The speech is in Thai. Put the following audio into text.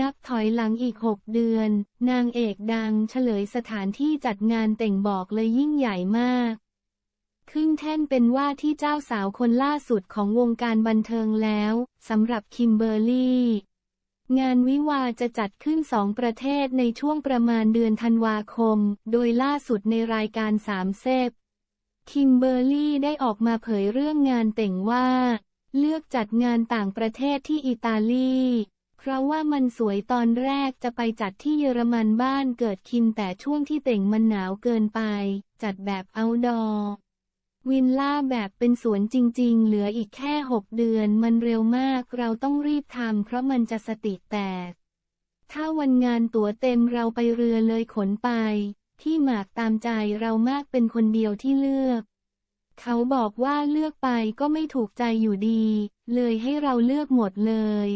นับถอยหลังอีกหกเดือน นางเอกดังเฉลยสถานที่จัดงานแต่งบอกเลยยิ่งใหญ่มาก ขึ้นแท่นเป็นว่าที่เจ้าสาวคนล่าสุดของวงการบันเทิงแล้วสำหรับคิมเบอร์รี่ งานวิวาจะจัดขึ้นสองประเทศในช่วงประมาณเดือนธันวาคม โดยล่าสุดในรายการสามเซบคิมเบอร์รี่ได้ออกมาเผยเรื่องงานแต่งว่า เลือกจัดงานต่างประเทศที่อิตาลี เพราะว่ามันสวยตอนแรกจะไปจัดที่เยอรมันบ้านเกิดคิมแต่ช่วงที่แต่งมันหนาวเกินไป จัดแบบเอาดอวินล่าแบบเป็นสวนจริง ๆ เหลืออีกแค่ 6 เดือนมันเร็วมากเราต้องรีบทำเพราะมันจะสติแตก ถ้าวันงานตั๋วเต็มเราไปเรือเลยขนไป ที่หมากตามใจเรามากเป็นคนเดียวที่เลือก เขาบอกว่าเลือกไปก็ไม่ถูกใจอยู่ดี เลยให้เราเลือกหมดเลย